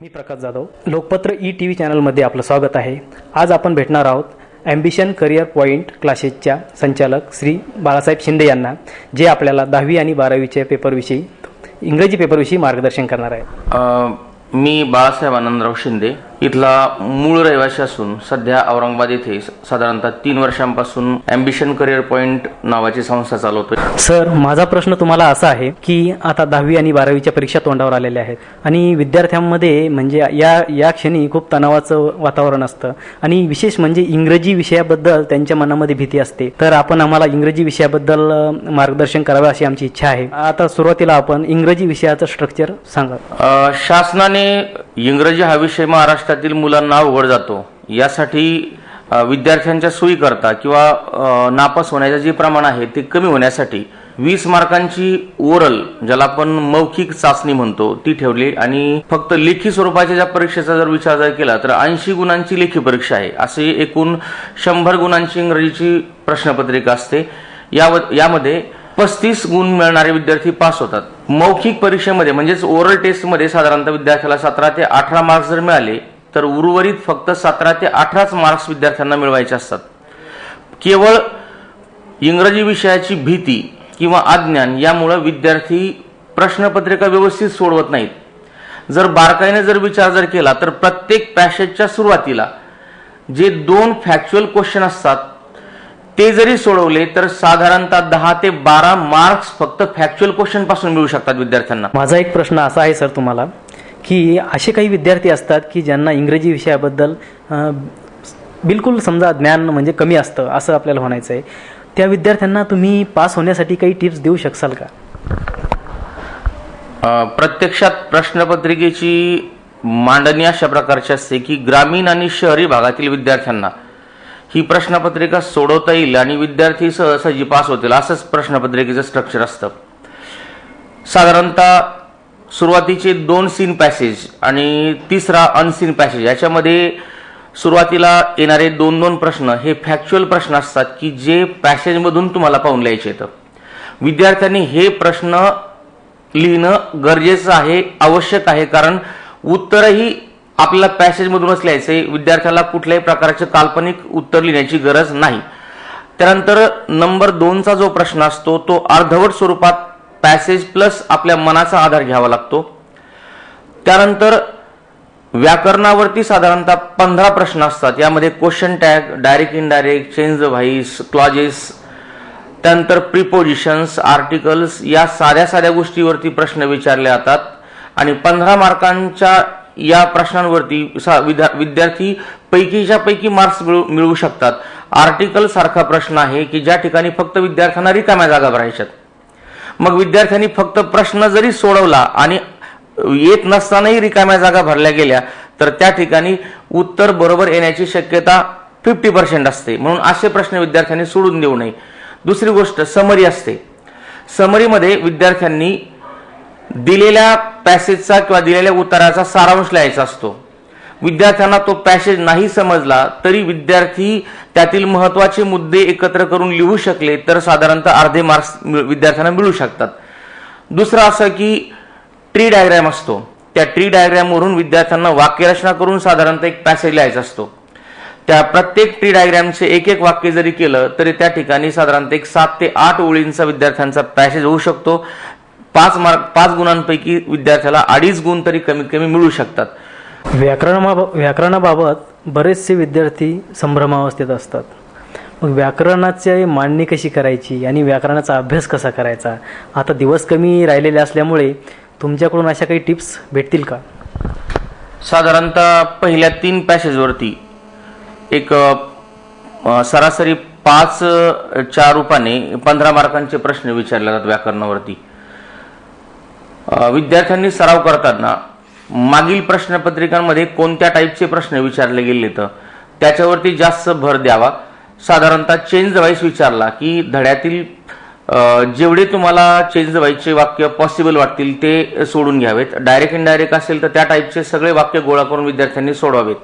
मी Prakash Jadhav. Lokpatra E T V चॅनलमध्ये आपलं स्वागत आहे. आज आपण भेटणार आहोत ॲम्बिशन करिअर पॉईंट क्लासेसच्या संचालक श्री बाळासाहेब शिंदे यांना जे आपल्याला दहावी आणि बारावीच्या पेपरविषयी इंग्रजी पेपरविषयी मार्गदर्शन करणार आहे मी बाळासाहेब आनंदराव शिंदे. इथला मूळ रहिवासी असून सध्या औरंगाबाद येथे साधारणतः तीन वर्षांपासून अम्बिशन करिअर पॉइंट नावाची संस्था चालवतोय. सर माझा प्रश्न तुम्हाला असा आहे की आता दहावी आणि बारावीच्या परीक्षा तोंडावर आलेल्या आहेत आणि विद्यार्थ्यांमध्ये म्हणजे या या क्षणी खूप तणावाचं वातावरण असतं. आणि विशेष म्हणजे इंग्रजी विषयाबद्दल त्यांच्या मनामध्ये भीती असते. तर आपण आम्हाला इंग्रजी विषयाबद्दल मार्गदर्शन करावे अशी आमची इच्छा आहे. आता सुरुवातीला आपण इंग्रजी विषयाचं स्ट्रक्चर सांगा. शासनाने इंग्रजी हा विषय महाराष्ट्रातील मुलांना अवघड जातो. यासाठी विद्यार्थ्यांच्या सोयीकरता किंवा नापास होण्याचं जे प्रमाण आहे ते कमी होण्यासाठी वीस मार्कांची ओरल ज्याला आपण मौखिक चाचणी म्हणतो ती ठेवली आणि फक्त लेखी स्वरूपाच्या ज्या परीक्षेचा जर विचार जर केला तर ऐंशी गुणांची लेखी परीक्षा आहे. असे एकूण शंभर गुणांची इंग्रजीची प्रश्नपत्रिका असते. या यामध्ये पस्तीस गुण मिळणारे विद्यार्थी पास होतात. मौखिक परीक्षेमध्ये म्हणजेच ओरल टेस्टमध्ये साधारणतः विद्यार्थ्याला सतरा ते अठरा मार्क्स जर मिळाले तर उर्वरित फक्त सतरा ते अठराच मार्क्स विद्यार्थ्यांना मिळवायचे असतात. केवळ इंग्रजी विषयाची भीती किंवा अज्ञान यामुळं विद्यार्थी प्रश्नपत्रिका व्यवस्थित सोडवत नाहीत. जर बारकाईने जर विचार जर केला तर प्रत्येक पॅसेजच्या सुरुवातीला जे दोन फॅक्च्युअल क्वेश्चन असतात ते जरी सोडवले तर साधारणतः दहा ते बारा मार्क्स फक्त फॅक्च्युअल क्वेश्चनपासून मिळू शकतात विद्यार्थ्यांना. माझा एक प्रश्न असा आहे सर तुम्हाला. की असे काही विद्यार्थी असतात की ज्यांना इंग्रजी विषयाबद्दल बिलकुल समजा ज्ञान म्हणजे कमी असतं असं आपल्याला म्हणायचं आहे. त्या विद्यार्थ्यांना तुम्ही पास होण्यासाठी काही टिप्स देऊ शकाल का? प्रत्यक्षात प्रश्नपत्रिकेची मांडणी अशा प्रकारची असते की ग्रामीण आणि शहरी भागातील विद्यार्थ्यांना ही प्रश्नपत्रिका सोडवता येईल आणि विद्यार्थी सहसाजी पास होतील असंच प्रश्नपत्रिकेचं स्ट्रक्चर असतं. साधारणतः सुरुवातीचे दोन सीन पॅसेज आणि तिसरा अनसीन पॅसेज याच्यामध्ये सुरुवातीला येणारे दोन दोन प्रश्न हे फॅक्च्युअल प्रश्न असतात की जे पॅसेजमधून तुम्हाला पाहून लिहायचे येतं विद्यार्थ्यांनी हे प्रश्न लिहिणं गरजेचं आहे आवश्यक आहे कारण उत्तरही आपल्याला पॅसेजमधूनच लिहायचंय. विद्यार्थ्याला कुठल्याही प्रकारचे काल्पनिक उत्तर लिहिण्याची गरज नाही. त्यानंतर नंबर दोनचा जो प्रश्न असतो तो अर्धवट स्वरूपात पॅसेज प्लस आपल्या मनाचा आधार घ्यावा लागतो. त्यानंतर व्याकरणावरती साधारणतः पंधरा प्रश्न असतात. यामध्ये question tag direct indirect change voice clauses त्यानंतर प्रिपोजिशन्स आर्टिकल्स या साध्या साध्या गोष्टीवरती प्रश्न विचारले जातात. आणि पंधरा मार्कांच्या या प्रश्नांवरती सा- विद्या- विद्यार्थी पैकीच्या पैकी मार्क्स मिळू मिळवू शकतात. आर्टिकल सारखा प्रश्न आहे की ज्या ठिकाणी फक्त विद्यार्थ्यांना रिकाम्या जागा भरायच्यात. मग विद्यार्थ्यांनी फक्त प्रश्न जरी सोडवला आणि येत नसतानाही रिकाम्या जागा भरल्या गेल्या तर त्या ठिकाणी उत्तर बरोबर येण्याची शक्यता फिफ्टी पर्सेंट असते. म्हणून असे प्रश्न विद्यार्थ्यांनी सोडून देऊ नये. दुसरी गोष्ट समरी असते. समरीमध्ये विद्यार्थ्यांनी दिलेल्या पॅसेजचा किंवा दिलेल्या उत्तराचा सारांश लिहायचा असतो. विद्यार्थ्यांना तो पॅसेज नाही समजला तरी विद्यार्थी त्यातील महत्त्वाचे मुद्दे एकत्र करून लिहू शकले तर साधारणतः अर्धे मार्क्स विद्यार्थ्यांना मिळू शकतात. दुसरं असं की ट्री डायग्रॅम असतो. त्या ट्री डायग्रॅमवरून विद्यार्थ्यांना वाक्यरचना करून साधारणतः एक पॅसेज लिहायचा असतो. त्या प्रत्येक ट्री डायग्रॅमचे एक एक वाक्य जरी केलं तरी त्या ठिकाणी साधारणतः एक सात ते आठ ओळींचा विद्यार्थ्यांचा पॅसेज होऊ शकतो. पाच मार्क पाच गुणांपैकी विद्यार्थ्याला अडीच गुण तरी कमीत कमी मिळू शकतात. व्याकरणा व्याकरणाबाबत बरेचसे विद्यार्थी संभ्रमावस्थेत असतात. मग व्याकरणाची मांडणी कशी करायची आणि व्याकरणाचा अभ्यास कसा करायचा? आता दिवस कमी राहिलेले असल्यामुळे तुमच्याकडून अशा काही टिप्स भेटतील का? साधारणतः पहिल्या तीन पॅसेजवरती एक सरासरी पाच चार रूपाने पंधरा मार्कांचे प्रश्न विचारले जातात व्याकरणावरती. विद्यार्थ्यांनी सराव करताना मागील प्रश्नपत्रिकांमध्ये कोणत्या टाईपचे प्रश्न विचारले गेले तर? त्याच्यावरती जास्त भर द्यावा. साधारणतः चेंज वाईस विचारला की धड्यातील जेवढे तुम्हाला चेंज व्हायचे वाक्य पॉसिबल वाटतील ते सोडून घ्यावेत. डायरेक्ट इनडायरेक्ट असेल तर त्या टाईपचे सगळे वाक्य गोळा करून विद्यार्थ्यांनी सोडवावेत.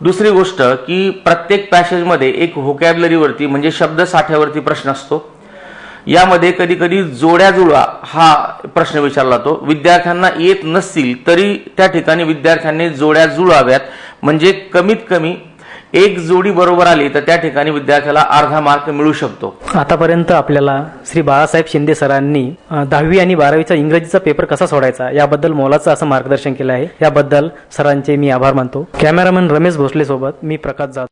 दुसरी गोष्ट की प्रत्येक पॅसेजमध्ये एक व्होकॅबलरीवरती म्हणजे शब्द साठ्यावरती प्रश्न असतो. यामध्ये कधी कधी जोड्या जुळवा हा प्रश्न विचारला जातो. विद्यार्थ्यांना येत नसतील तरी त्या ठिकाणी विद्यार्थ्यांनी जोड्या जुळवाव्यात म्हणजे कमीत कमी एक जोडी बरोबर आली तर त्या ठिकाणी विद्यार्थ्याला अर्धा मार्क मिळू शकतो. आतापर्यंत आपल्याला श्री बाळासाहेब शिंदे सरांनी दहावी आणि बारावीचा इंग्रजीचा पेपर कसा सोडायचा याबद्दल मोलाचं असं मार्गदर्शन केलं आहे. याबद्दल सरांचे मी आभार मानतो. कॅमेरामन रमेश भोसले सोबत मी प्रकाश जाधव.